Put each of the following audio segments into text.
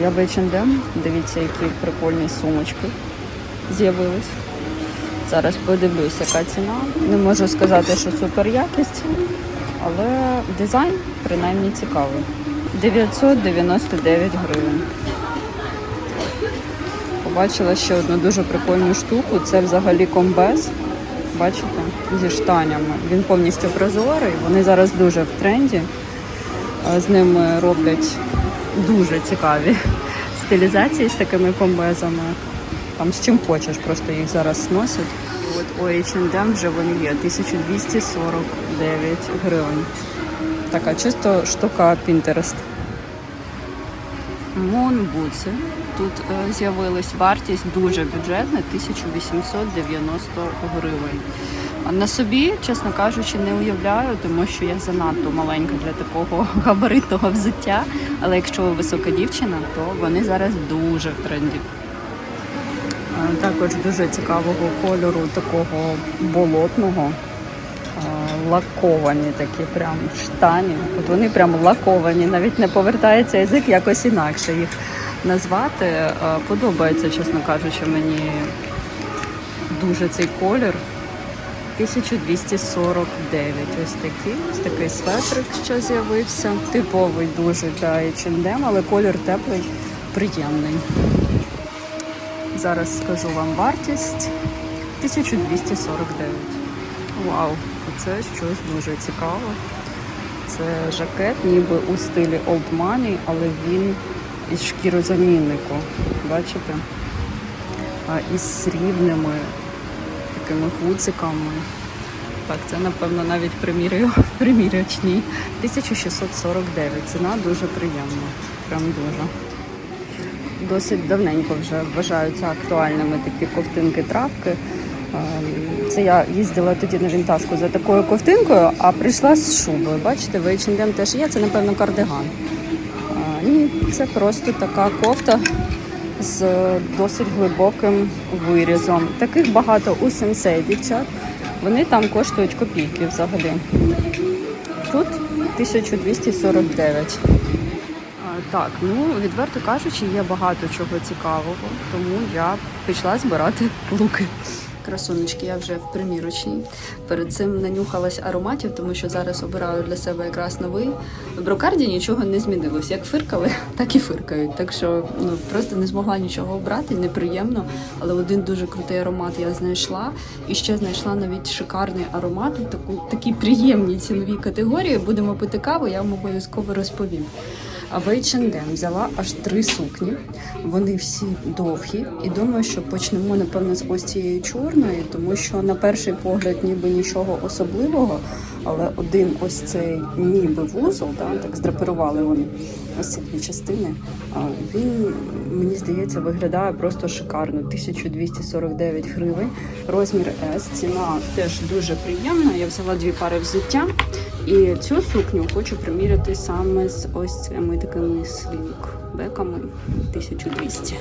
Я в H&M. Дивіться, які прикольні сумочки з'явились. Зараз подивлюсь, яка ціна. Не можу сказати, що супер якість, але дизайн принаймні цікавий. 999 гривень. Побачила ще одну дуже прикольну штуку. Це взагалі комбез. Бачите? Зі штанями. Він повністю прозорий. Вони зараз дуже в тренді. З ними роблять дуже цікаві стилізації з такими комбезами. Там з чим хочеш, просто їх зараз носять. От H&M вже вони є 1249 гривень. Така чисто штука Pinterest. Монбуци. Тут е, з'явилась вартість дуже бюджетна 1890 гривень. На собі, чесно кажучи, не уявляю, тому що я занадто маленька для такого габаритного взуття. Але якщо ви висока дівчина, то вони зараз дуже в тренді. Е, Також дуже цікавого кольору, такого болотного. Лаковані такі прям штані. От вони прям лаковані, навіть не повертається язик якось інакше їх назвати. Подобається, чесно кажучи, мені дуже цей колір. 1249. Ось такий. Ось такий светрик, що з'явився. Типовий дуже для H&M, але колір теплий, приємний. Зараз скажу вам вартість 1249. Вау, це щось дуже цікаве. Це жакет, ніби у стилі Old Money, але він із шкірозаміннику. Бачите? А, із срібними такими гудзиками. Так, це напевно навіть примірячній. 1649. Ціна дуже приємна. Прям дуже. Досить давненько вже вважаються актуальними такі ковтинки-травки. Це я їздила тоді на вінтажку за такою ковтинкою, а прийшла з шубою. Бачите, в H&M теж є, це напевно кардиган. А, Ні, це просто така кофта з досить глибоким вирізом. Таких багато у сенсей дівчат. Вони там коштують копійки взагалі. Тут 1249. А, Так, ну відверто кажучи, є багато чого цікавого, тому я пішла збирати луки. Красунечки, я вже в примірочній. Перед цим нанюхалась ароматів, тому що зараз обираю для себе якраз новий. В брокарді нічого не змінилось. Як фиркали, так і фиркають. Так що ну просто не змогла нічого обрати, неприємно. Але один дуже крутий аромат я знайшла. І ще знайшла навіть шикарний аромат таку такі приємні цінові категорії. Будемо пити каву, я вам обов'язково розповім. А в H&M взяла аж три сукні. Вони всі довгі. І думаю, що почнемо напевно з ось цієї чорної, тому що на перший погляд ніби нічого особливого, але один ось цей ніби вузол, да, так здрапирували вони ось ці дві частини. Він мені здається виглядає просто шикарно. 1249 гривень. Розмір S. Ціна теж дуже приємна. Я взяла дві пари взуття. І цю сукню хочу приміряти саме з ось цими такими слінг-беками 1200.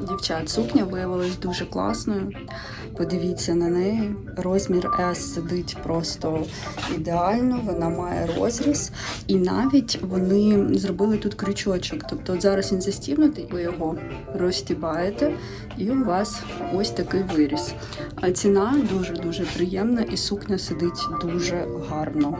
Дівчат, сукня виявилась дуже класною. Подивіться на неї. Розмір S сидить просто ідеально, вона має розріз. І навіть вони зробили тут крючочок. Тобто зараз він застібнутий, ви його розстібаєте, і у вас ось такий виріс. А ціна дуже-дуже приємна, і сукня сидить дуже гарно.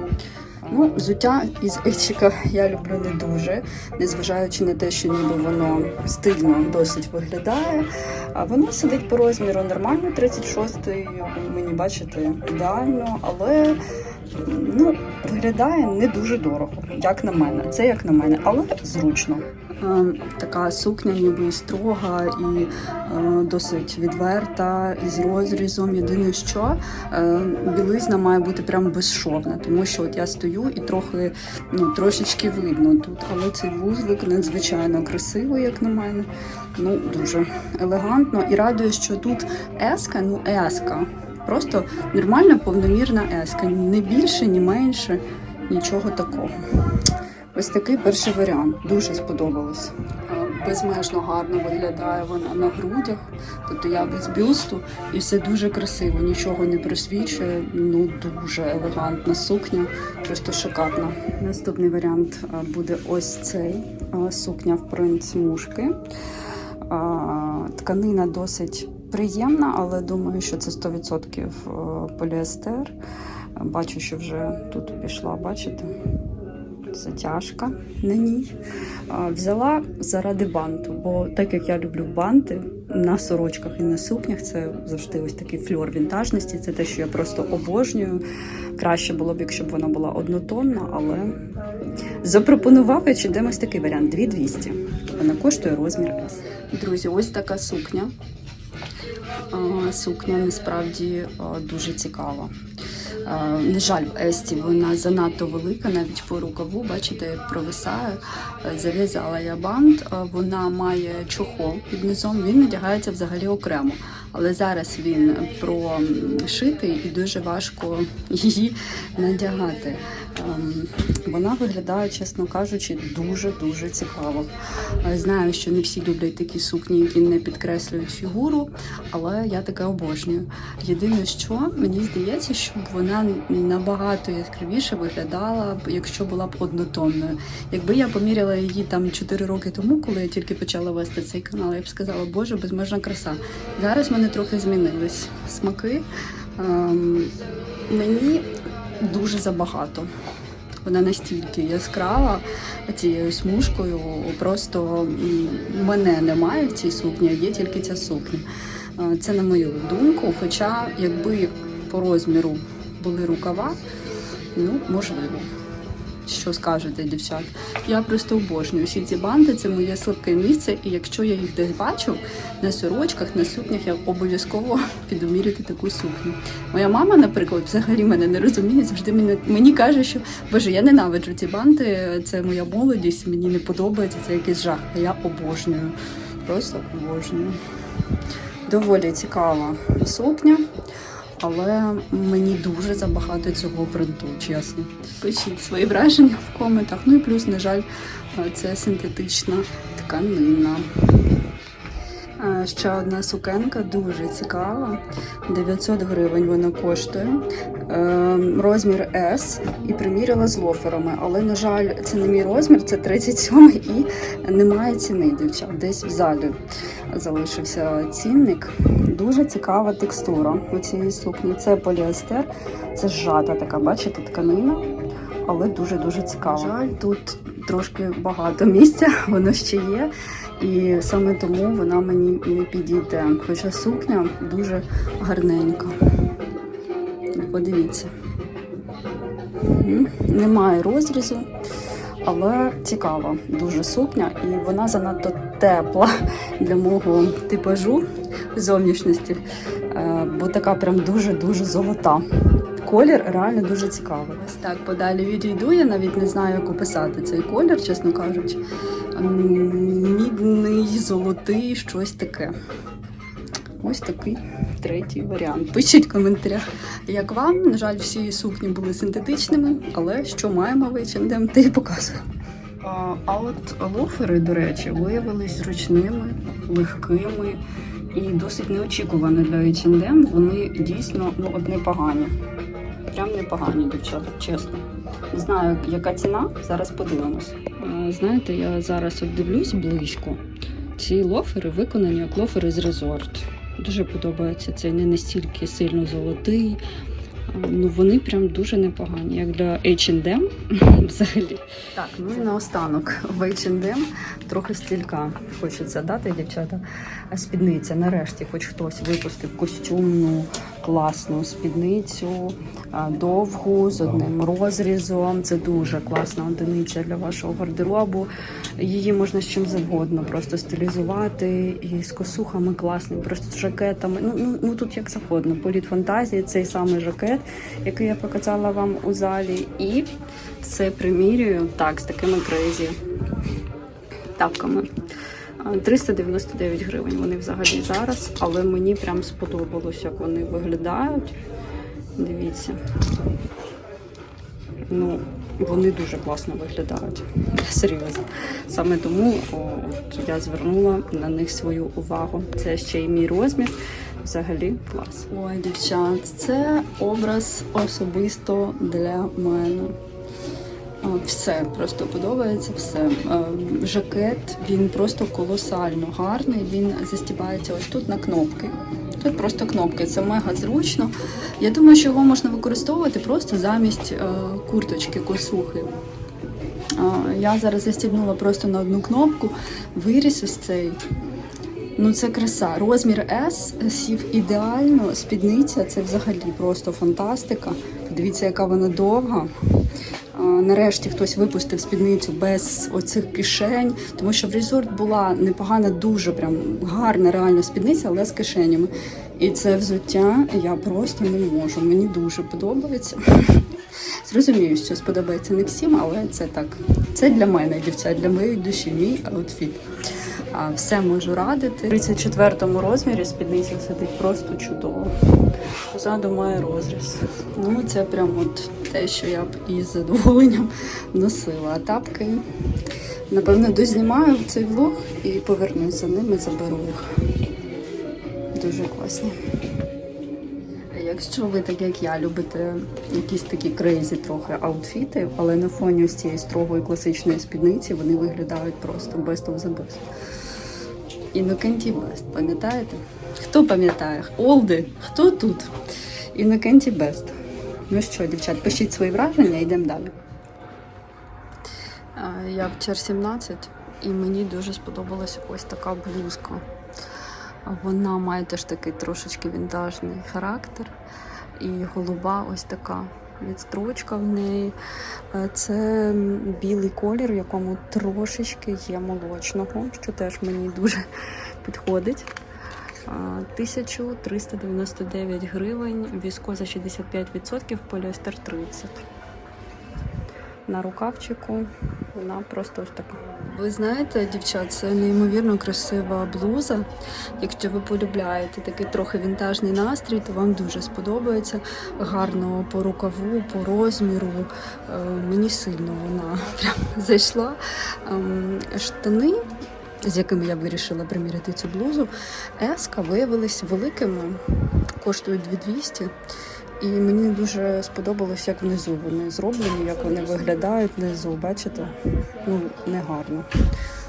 Ну, взуття із Ечика я люблю не дуже, незважаючи на те, що ніби воно стильно досить виглядає. А воно сидить по розміру нормально, 36-й, мені бачите, ідеально, але ну, виглядає не дуже дорого, як на мене. Це як на мене, але зручно. Е, Така сукня ніби строга і е, досить відверта, із розрізом. Єдине, що е, білизна має бути прям безшовна, тому що от я стою і трохи ну, трошечки видно тут. Але цей вузлик надзвичайно красивий, як на мене. Ну, дуже елегантно. І радує, що тут еска, ну еска. Просто нормальна повномірна еска. Не більше, ні менше, нічого такого. Ось такий перший варіант. Дуже сподобалось. безмежно гарно виглядає вона на грудях. Тобто я без бюсту і все дуже красиво, нічого не просвічує. Ну дуже елегантна сукня, просто шикарна. Наступний варіант буде ось цей сукня в принт смужки. Тканина досить приємна, але думаю, що це 100% поліестер. Бачу, що вже тут пішла, бачите? Затяжка на ній. Взяла заради банту, бо так як я люблю банти на сорочках і на сукнях, це завжди ось такий фльор вінтажності. Це те, що я просто обожнюю. Краще було б, якщо б вона була однотонна, але запропонував я чи ось такий варіант 2200. Вона коштує розмір S. Друзі, ось така сукня. Сукня насправді дуже цікава. А, На жаль, в Есті вона занадто велика, навіть по рукаву, бачите, провисає. Е, Зав'язала я бант, вона має чохол під низом, він надягається взагалі окремо. Але зараз він прошитий і дуже важко її надягати. Ем, Вона виглядає, чесно кажучи, дуже-дуже цікаво. Е, Знаю, що не всі люблять такі сукні, які не підкреслюють фігуру, але я таке обожнюю. Єдине, що мені здається, що вона набагато яскравіше виглядала, якщо була б однотонною. Якби я поміряла її там 4 роки тому, коли я тільки почала вести цей канал, я б сказала, боже, безмежна краса. Зараз в мене трохи змінились смаки. Ем, мені дуже забагато. Вона настільки яскрава цією смужкою. Просто мене немає в цій сукні, а є тільки ця сукня. Е, Це на мою думку. Хоча, якби по розміру були рукава, ну можливо. Що скажете, дівчат? Я просто обожнюю всі ці банди, це моє слабке місце, і якщо я їх десь бачу на сорочках, на сукнях, я обов'язково піду міряти таку сукню. Моя мама, наприклад, взагалі мене не розуміє, завжди мені, мені каже, що боже, я ненавиджу ці банди, це моя молодість, мені не подобається, це якийсь жах. А я обожнюю. Просто обожнюю. Доволі цікава сукня. Але мені дуже забагато цього принту, чесно. Пишіть свої враження в коментах. Ну і плюс, на жаль, це синтетична тканина. Ще одна сукенка дуже цікава. 900 гривень вона коштує. Е, Розмір S і приміряла з лоферами. Але, на жаль, це не мій розмір, це 37 і немає ціни, дівчат. Десь в залі залишився цінник. Дуже цікава текстура у цієї сукні. Це поліестер, це зжата така, бачите, тканина, але дуже-дуже цікава. Жаль, тут трошки багато місця, воно ще є. І саме тому вона мені не підійде. Хоча сукня дуже гарненька. Подивіться. Немає розрізу, але цікава дуже сукня, і вона занадто тепла для мого типажу зовнішності, е, бо така прям дуже-дуже золота. Колір реально дуже цікавий. Ось так подалі відійду. Я навіть не знаю, як описати цей колір, чесно кажучи. Мідний, золотий, щось таке. Ось такий третій варіант. Пишіть в коментарях, як вам. На жаль, всі сукні були синтетичними, але що маємо в H&M, те і показую. А, от лофери, до речі, виявились зручними, легкими і досить неочікувано для H&M. Вони дійсно ну, от непогані. Прям непогані, дівчата, чесно. Не знаю, яка ціна, зараз подивимось. Знаєте, я зараз от дивлюсь близько. Ці лофери виконані як лофери з резорт. Дуже подобається цей не настільки сильно золотий. Ну вони прям дуже непогані, як для H&M взагалі. Так, ну і наостанок в H&M трохи стілька хочеться дати, дівчата. А спідниця, нарешті, хоч хтось випустив костюмну класну спідницю, довгу з одним розрізом. Це дуже класна одиниця для вашого гардеробу. Її можна з чим завгодно просто стилізувати і з косухами класний, просто з жакетами. Ну, ну, ну тут як завгодно. Політ фантазії, цей самий жакет, який я показала вам у залі. І все примірюю так, з такими крейзі тапками. 399 гривень вони взагалі зараз, але мені прям сподобалось, як вони виглядають. Дивіться. Ну, вони дуже класно виглядають. Серйозно. Саме тому о, от я звернула на них свою увагу. Це ще й мій розмір. Взагалі клас. Ой, дівчат, це образ особисто для мене. Все просто подобається, все. Жакет він просто колосально гарний. Він застібається ось тут на кнопки. Тут просто кнопки, це мега зручно. Я думаю, що його можна використовувати просто замість курточки, косухи. Я зараз застібнула просто на одну кнопку, виріс ось цей. Ну це краса. Розмір S сів ідеально. Спідниця це взагалі просто фантастика. Дивіться, яка вона довга. Нарешті хтось випустив спідницю без оцих кишень, тому що в резорт була непогана, дуже прям гарна реально спідниця, але з кишенями. І це взуття я просто не можу. Мені дуже подобається. Зрозумію, що сподобається не всім, але це так. Це для мене, дівчат, для моєї душі, мій аутфіт. Все можу радити. У 34 розмірі спідниця сидить просто чудово. Позаду має розріз. Ну, це прям от те, що я б із задоволенням носила. А тапки, напевно, дознімаю цей влог і повернусь за ними, заберу їх. Дуже класні. Якщо ви, так як я, любите якісь такі крейзі трохи аутфіти, але на фоні ось цієї строгої класичної спідниці вони виглядають просто best of the best. Інокенті Бест, пам'ятаєте? Хто пам'ятає? Олди, хто тут? Інокенті Бест. Ну що, дівчат, пишіть свої враження, йдемо далі. Я в чер 17 і мені дуже сподобалась ось така блузка. Вона має теж такий трошечки вінтажний характер. І голуба ось така відстрочка в неї. Е, Це білий колір, в якому трошечки є молочного, що теж мені дуже підходить. 1399 гривень, віскоза 65%, поліестер 30%. На рукавчику вона просто ось така. Ви знаєте, дівчат, це неймовірно красива блуза. Якщо ви полюбляєте такий трохи вінтажний настрій, то вам дуже сподобається. Гарно по рукаву, по розміру. Е, Мені сильно вона прям зайшла. Ем, Штани, з якими я вирішила приміряти цю блузу, еска виявились великими, коштують 2200. І мені дуже сподобалось, як внизу вони зроблені, як вони виглядають внизу. Бачите? Ну, не гарно.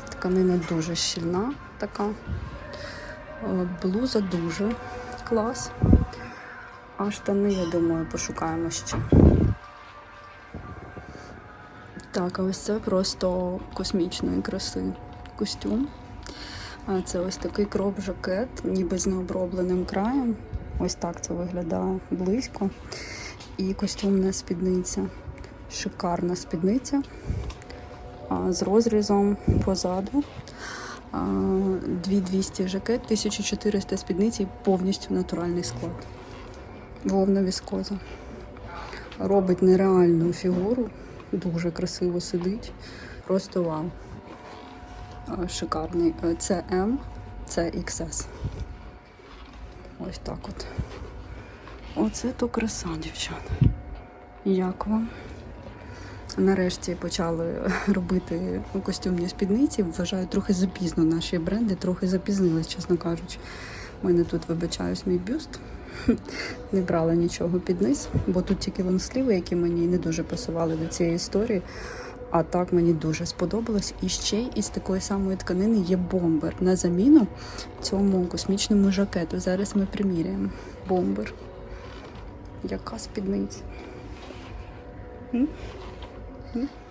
Тканина дуже щільна така. Е, Блуза дуже клас. А штани, я думаю, пошукаємо ще. Так, ось це просто космічної краси костюм. А Це ось такий кроп-жакет, ніби з необробленим краєм. Ось так це виглядає близько. І костюмна спідниця. Шикарна спідниця з розрізом позаду. А, 2200 жакет, 1400 спідниці, повністю натуральний склад. Вовна віскоза. Робить нереальну фігуру, дуже красиво сидить. Просто вау. Шикарний. Е, Це М, це XS. Ось так от. Оце то краса, дівчата. Як вам? Нарешті почали робити костюмні спідниці. Вважаю, трохи запізно наші бренди, трохи запізнились, чесно кажучи. У мене тут, вибачаюсь, мій бюст. Не брала нічого під низ, бо тут тільки лонсліви, які мені не дуже пасували до цієї історії. А так мені дуже сподобалось. І ще із такої самої тканини є бомбер на заміну цьому космічному жакету. Зараз ми приміряємо. Бомбер. Яка спідниця?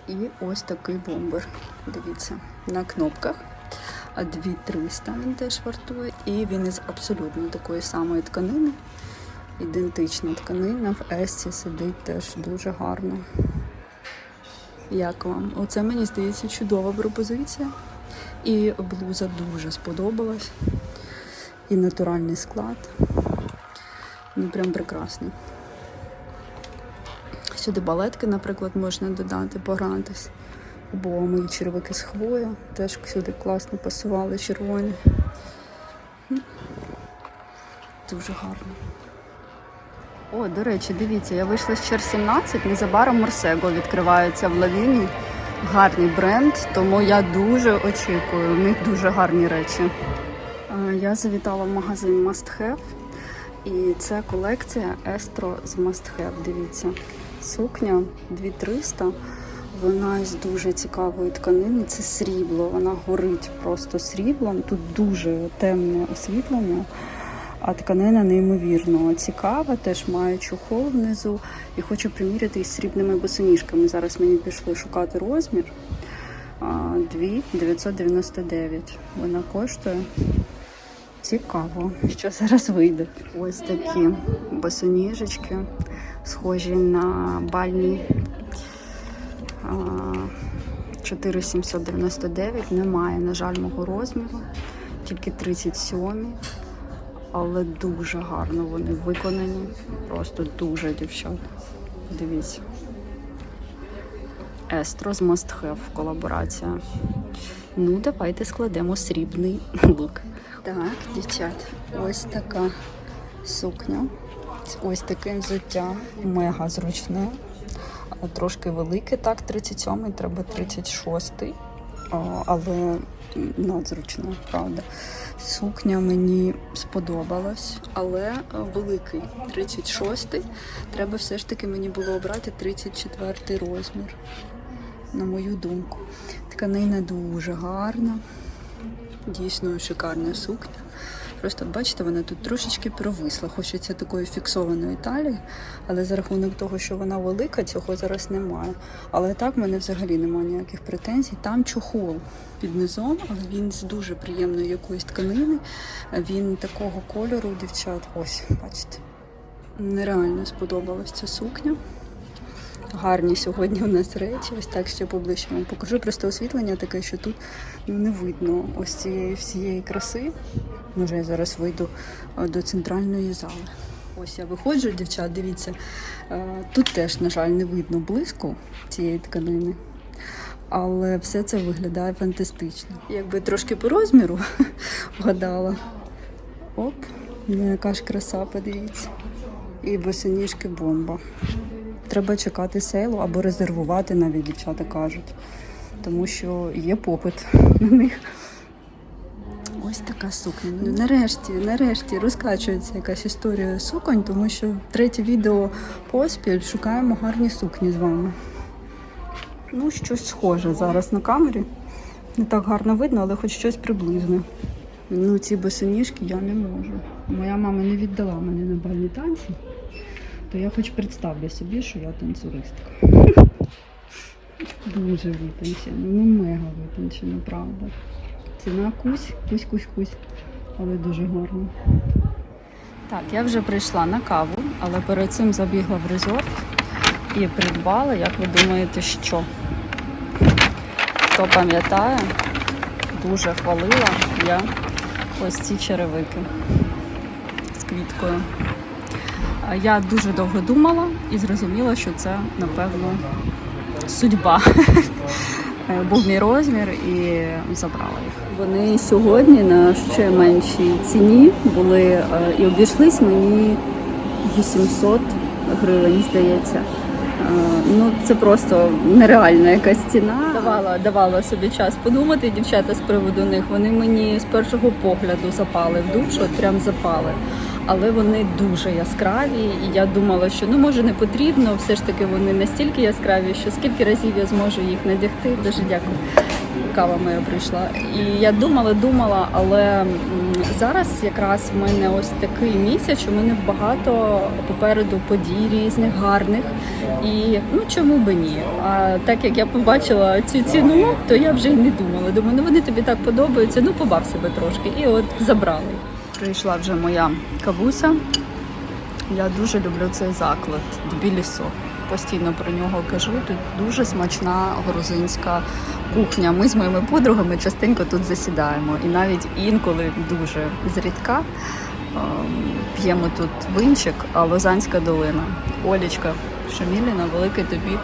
І ось такий бомбер. Дивіться, на кнопках. А 2300 він теж вартує. І він із абсолютно такої самої тканини. Ідентична тканина. В Есці сидить теж дуже гарно. Як вам? Оце мені здається чудова пропозиція. І блуза дуже сподобалась. І натуральний склад. Ну прям прекрасний. Сюди балетки, наприклад, можна додати, погратись. Або мої червики з хвою. Теж сюди класно пасували червоні. Дуже гарно. О, до речі, дивіться, я вийшла з Чер 17, незабаром Морсего відкривається в лавіні. Гарний бренд, тому я дуже очікую. У них дуже гарні речі. Я завітала в магазин Must Have, і це колекція Естро з Must Have. Дивіться, сукня 2300. Вона з дуже цікавої тканини. Це срібло. Вона горить просто сріблом. Тут дуже темне освітлення. А тканина неймовірно цікава, теж має чохол внизу і хочу приміряти із срібними босоніжками. Зараз мені пішло шукати розмір. А, 2,999. Вона коштує. Цікаво, що зараз вийде. Ось такі босоніжечки, схожі на бальні. А, 4,799. Немає, на жаль, мого розміру, тільки 37 але дуже гарно вони виконані. Просто дуже дівчат. Дивіться. Естро з Must Have колаборація. Ну, давайте складемо срібний лук. Так, дівчат, ось така сукня. з Ось таким взуттям. Мега зручне. Трошки велике, так, 37-й, треба 36-й. Але надзручно, правда. Сукня мені сподобалась, але е, великий 36-й. Треба все ж таки мені було обрати 34 розмір, на мою думку. Тканина дуже гарна, дійсно шикарна сукня. Просто бачите, вона тут трошечки провисла. Хочеться такої фіксованої талії, але за рахунок того, що вона велика, цього зараз немає. Але так в мене взагалі немає ніяких претензій. Там чохол під низом, але він з дуже приємної якоїсь тканини. Він такого кольору, дівчат. Ось, бачите. Нереально сподобалась ця сукня. Гарні сьогодні у нас речі. Ось так ще поближче вам покажу. Просто освітлення таке, що тут ну, не видно ось цієї всієї краси. Може, я зараз вийду е, до центральної зали. Ось я виходжу, дівчат, дивіться. Е, Тут теж, на жаль, не видно блиску цієї тканини. Але все це виглядає фантастично. Якби трошки по розміру вгадала. Оп, ну яка ж краса, подивіться. І босоніжки бомба. Треба чекати сейлу або резервувати, навіть дівчата кажуть. Тому що є попит на них. Ось така сукня. Ну, нарешті, нарешті розкачується якась історія суконь, тому що третє відео поспіль шукаємо гарні сукні з вами. Ну, щось схоже зараз на камері. Не так гарно видно, але хоч щось приблизне. Ну, ці босоніжки я не можу. Моя мама не віддала мене на бальні танці, то я хоч представлю собі, що я танцюристка. Дуже витончено, ну мега витончено, правда. Ціна кусь, кусь, кусь, кусь, але дуже гарно. Так, я вже прийшла на каву, але перед цим забігла в резорт і придбала, як ви думаєте, що? Хто пам'ятає, дуже хвалила я ось ці черевики з квіткою. Я дуже довго думала і зрозуміла, що це, напевно, судьба. Був мій розмір і забрала їх. Вони сьогодні на ще меншій ціні були е, і обійшлись мені 800 гривень, здається. Е, Ну, це просто нереальна якась ціна. Давала, давала собі час подумати, дівчата з приводу них. Вони мені з першого погляду запали в душу, прям запали. Але вони дуже яскраві, і я думала, що ну може не потрібно. Все ж таки вони настільки яскраві, що скільки разів я зможу їх надягти. Дуже дякую. Кава моя прийшла. І я думала, думала, але зараз якраз в мене ось такий місяць, в мене багато попереду подій різних, гарних. І ну чому би ні? А так як я побачила цю ціну, то я вже й не думала. Думаю, ну вони тобі так подобаються, ну побав себе трошки. І от забрали. Прийшла вже моя кавуся. Я дуже люблю цей заклад Тбілісо. Постійно про нього кажу. Тут дуже смачна грузинська кухня. Ми з моїми подругами частенько тут засідаємо. І навіть інколи дуже зрідка ем, п'ємо тут винчик, а Лозанська долина. Олічка Шаміліна, великий тобі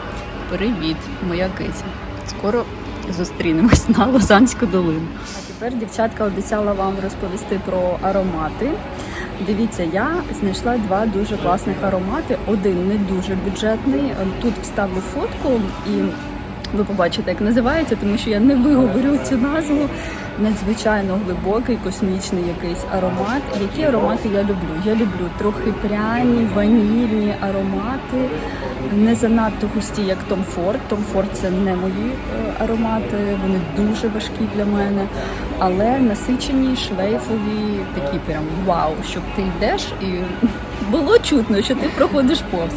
привіт, моя киця. Скоро зустрінемось на Лозанську долину. А тепер дівчатка обіцяла вам розповісти про аромати. Дивіться, я знайшла два дуже класних аромати. Один не дуже бюджетний. Тут вставлю фотку і ви побачите, як називається, тому що я не виговорю цю назву. Надзвичайно глибокий, космічний якийсь аромат. Які аромати я люблю? Я люблю трохи пряні, ванільні аромати, не занадто густі, як Tom Ford. Tom Ford – це не мої е, аромати, вони дуже важкі для мене, але насичені, шлейфові, такі прям вау, щоб ти йдеш і було чутно, що ти проходиш повз.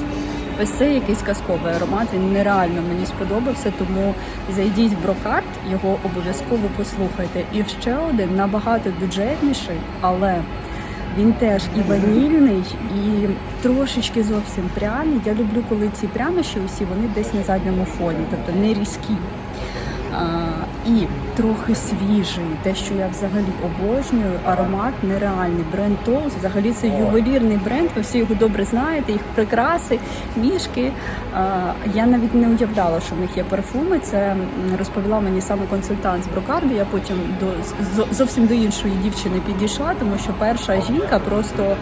Ось це якийсь казковий аромат. Він нереально мені сподобався, тому зайдіть в брокарт, його обов'язково послухайте. І ще один набагато бюджетніший, але він теж і ванільний, і трошечки зовсім пряний. Я люблю, коли ці прянощі усі вони десь на задньому фоні, тобто не різкі. А, і трохи свіжий, те, що я взагалі обожнюю, аромат нереальний. Бренд Toast, взагалі це ювелірний бренд. Ви всі його добре знаєте, їх прикраси, мішки. А, я навіть не уявляла, що в них є парфуми. Це розповіла мені саме консультант з брокарду. Я потім до зовсім до іншої дівчини підійшла, тому що перша жінка просто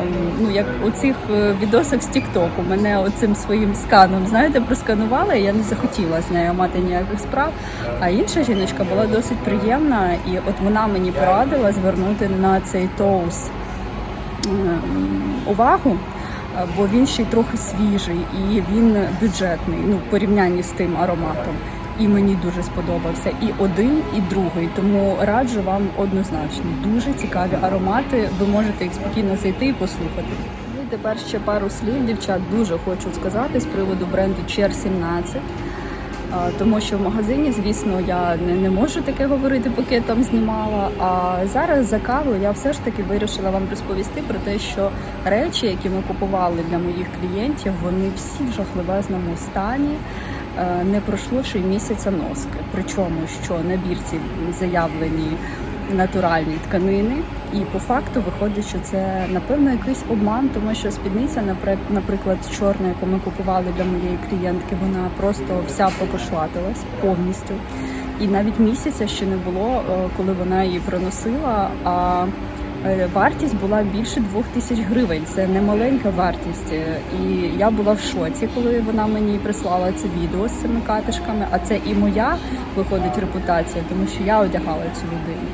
ем, ну як у цих е, відосах з Тіктоку мене оцим своїм сканом, знаєте, просканувала, і я не захотіла з нею мати ніяких справ. А інша жіночка була досить приємна, і от вона мені порадила звернути на цей тоус ем, увагу. е, Бо він ще й трохи свіжий і він бюджетний, ну в порівнянні з тим ароматом. І мені дуже сподобався і один, і другий. Тому раджу вам однозначно. Дуже цікаві аромати. Ви можете їх спокійно зайти і послухати. Ну і тепер ще пару слів, дівчат, дуже хочу сказати з приводу бренду Чер 17. Тому що в магазині, звісно, я не, не можу таке говорити, поки я там знімала. А зараз за каву я все ж таки вирішила вам розповісти про те, що речі, які ми купували для моїх клієнтів, вони всі в жахливезному стані. Е, Не пройшло ще й місяця носки. Причому що набірці заявлені натуральні тканини, і по факту виходить, що це напевно якийсь обман, тому що спідниця, напри- наприклад, чорна, яку ми купували для моєї клієнтки, вона просто вся покошлатилась повністю. І навіть місяця ще не було, е, коли вона її приносила. А е, вартість була більше двох тисяч гривень. Це не маленька вартість. Е, І я була в шоці, коли вона мені прислала це відео з цими катишками. А це і моя виходить репутація, тому що я одягала цю людину.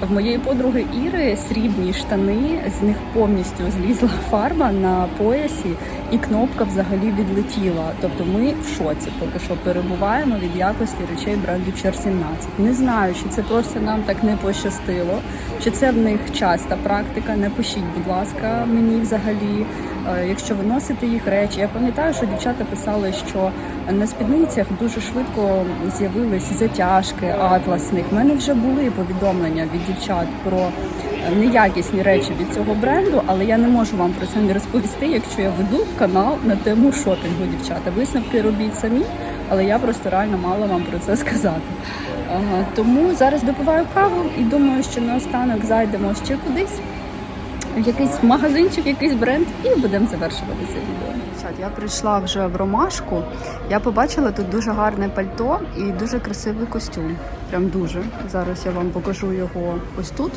В моєї подруги Іри срібні штани, з них повністю злізла фарба на поясі, і кнопка взагалі відлетіла. Тобто ми в шоці поки що перебуваємо від якості речей бренду Чер 17. Не знаю, чи це просто нам так не пощастило, чи це в них часта практика. Не пишіть, будь ласка, мені взагалі, е, якщо ви носите їх речі. Я пам'ятаю, що дівчата писали, що на спідницях дуже швидко з'явились затяжки атласних. У мене вже були повідомлення від дівчат про неякісні речі від цього бренду, але я не можу вам про це не розповісти, якщо я веду канал на тему шопінгу, дівчата. Висновки робіть самі, але я просто реально мала вам про це сказати. Тому зараз допиваю каву і думаю, що наостанок зайдемо ще кудись в якийсь магазинчик, якийсь бренд, і будемо завершувати це відео. Я прийшла вже в ромашку. Я побачила тут дуже гарне пальто і дуже красивий костюм. Прям дуже. Зараз я вам покажу його ось тут.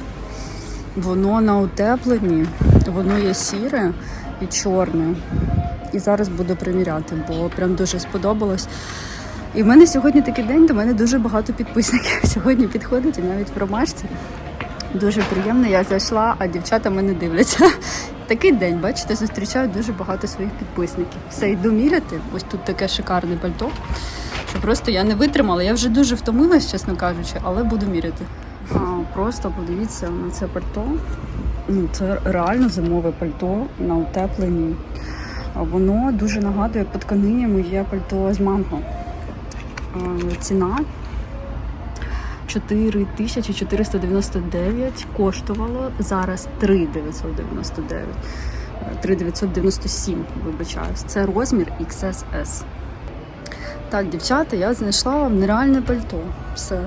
Воно на утепленні, воно є сіре і чорне. І зараз буду приміряти, бо прям дуже сподобалось. І в мене сьогодні такий день, до мене дуже багато підписників сьогодні підходить і навіть в ромашці. Дуже приємно, я зайшла, а дівчата мене дивляться. Такий день, бачите, зустрічаю дуже багато своїх підписників. Все, йду міряти. Ось тут таке шикарне пальто. Що просто я не витримала. Я вже дуже втомилась, чесно кажучи, але буду міряти. А, просто подивіться на це пальто. Ну, це реально зимове пальто на утепленні. Воно дуже нагадує по тканині моє пальто з манго. Ціна 4499 коштувало зараз 3999. Е, 3997, вибачаюсь. Це розмір XSS. Так, дівчата, я знайшла вам нереальне пальто. Все.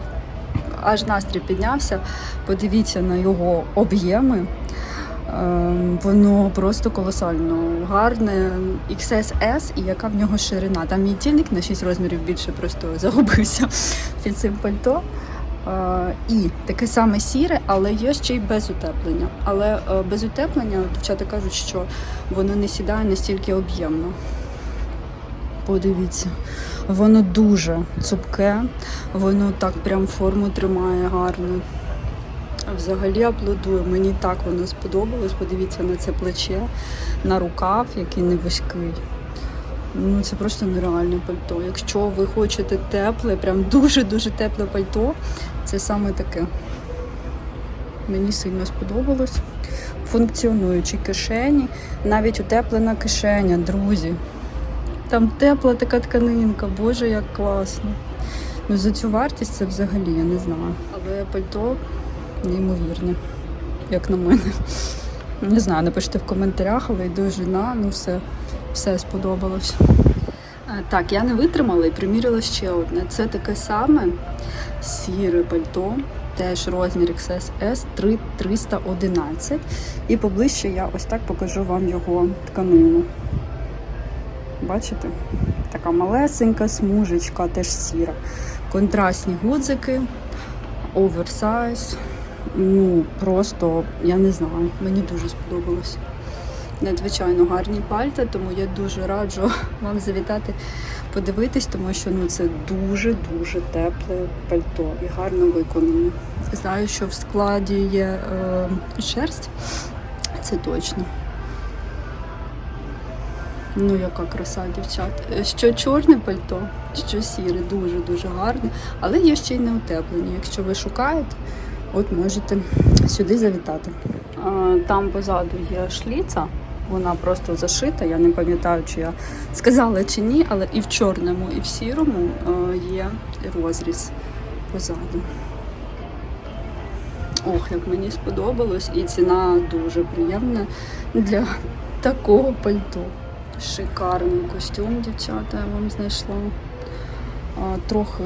Аж настрій піднявся. Подивіться на його об'єми. Ем, Воно просто колосально гарне. XSS і яка в нього ширина. Там мій тільник на 6 розмірів більше просто загубився під цим пальто. Е, і таке саме сіре, але є ще й без утеплення. Але е, без утеплення дівчата кажуть, що воно не сідає настільки об'ємно. Подивіться, воно дуже цупке, воно так прям форму тримає гарно. Взагалі аплодую. Мені так воно сподобалось. Подивіться на це плече, на рукав, який не вузький. Ну, це просто нереальне пальто. Якщо ви хочете тепле, прям дуже-дуже тепле пальто, це саме таке. Мені сильно сподобалось. Функціонуючі кишені, навіть утеплена кишеня, друзі. Там тепла така тканинка, боже, як класно. Ну, за цю вартість це взагалі я не знаю. Але пальто неймовірне, як на мене. Не знаю, напишіть в коментарях, але йду жена, ну все, все сподобалось. Е, Так, я не витримала і приміряла ще одне. Це таке саме сіре пальто, теж розмір XS 3 311. І поближче я ось так покажу вам його тканину. Бачите? Така малесенька смужечка, теж сіра. Контрастні гудзики, оверсайз. Ну, просто я не знаю, мені дуже сподобалось. Надзвичайно гарні пальта, тому я дуже раджу вам завітати, подивитись, тому що ну, це дуже-дуже тепле пальто і гарно виконане. Знаю, що в складі є е, шерсть, це точно. Ну, яка краса, дівчат. Е, Що чорне пальто, що сіре, дуже-дуже гарне, але є ще й не утеплені. Якщо ви шукаєте, от можете сюди завітати. Там позаду є шліца, вона просто зашита. Я не пам'ятаю, чи я сказала чи ні, але і в чорному, і в сірому е, є розріз позаду. Ох, як мені сподобалось, і ціна дуже приємна для такого пальто. Шикарний костюм, дівчата, я вам знайшла. Трохи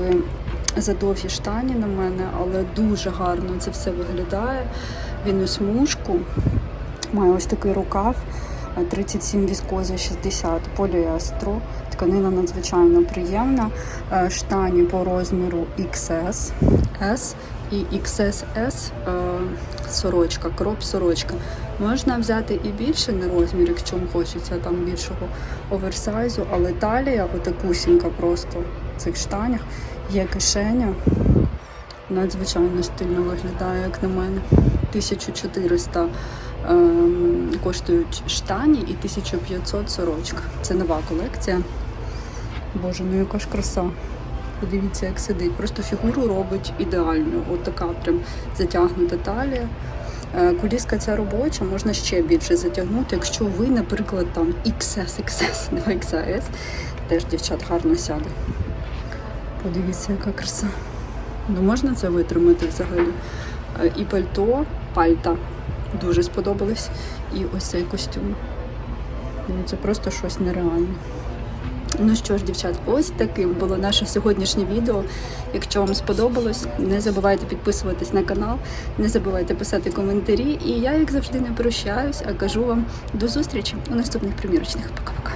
задовгі штані на мене, але дуже гарно це все виглядає. Він у смужку, має ось такий рукав, 37 віскоза 60 поліестру. Тканина надзвичайно приємна. Е, Штані по розміру XS, S і XSS е, сорочка, кроп сорочка. Можна взяти і більше на розмір, якщо хочеться там більшого оверсайзу, але талія отакусінька просто в цих штанях. Є кишеня. Надзвичайно стильно виглядає, як на мене. 1400 ем, коштують штані і 1500 сорочка. Це нова колекція. Боже, ну яка ж краса. Подивіться, як сидить. Просто фігуру робить ідеально. От така прям затягнута талія. Е, Куліска ця робоча, можна ще більше затягнути, якщо ви, наприклад, там XS, XS, не XS, теж дівчат гарно сяде. Подивіться, яка краса. Ну можна це витримати взагалі. Е, І пальто, пальта дуже сподобались. І ось цей костюм. Ну, це просто щось нереальне. Ну що ж, дівчат, ось таким було наше сьогоднішнє відео. Якщо вам сподобалось, не забувайте підписуватись на канал, не забувайте писати коментарі. І я, як завжди, не прощаюсь, а кажу вам до зустрічі у наступних примірочних. Пока-пока.